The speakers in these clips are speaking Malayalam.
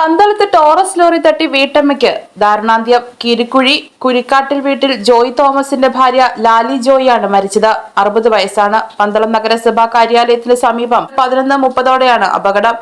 പന്തളത്ത് ടോറസ് ലോറി തട്ടി വീട്ടമ്മയ്ക്ക് ദാരുണാന്ത്യം. കിരിക്കുഴി കുരിക്കാട്ടിൽ വീട്ടിൽ ജോയ് തോമസിന്റെ ഭാര്യ ലാലി ജോയിയാണ് മരിച്ചത്. അറുപത് വയസ്സാണ്. പന്തളം നഗരസഭാ കാര്യാലയത്തിന് സമീപം പതിനൊന്ന് മുപ്പതോടെയാണ് അപകടം.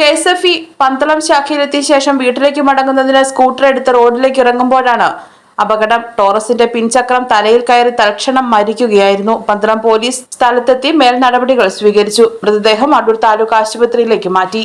K S F E Pandalam ശാഖയിലെത്തിയ ശേഷം വീട്ടിലേക്ക് മടങ്ങുന്നതിന് സ്കൂട്ടർ എടുത്ത് റോഡിലേക്ക് ഇറങ്ങുമ്പോഴാണ് അപകടം. ടോറസിന്റെ പിൻചക്രം തലയിൽ കയറി തൽക്ഷണം മരിക്കുകയായിരുന്നു. പന്തളം പോലീസ് സ്ഥലത്തെത്തി മേൽ നടപടികൾ സ്വീകരിച്ചു. മൃതദേഹം അടൂർ താലൂക്ക് ആശുപത്രിയിലേക്ക് മാറ്റി.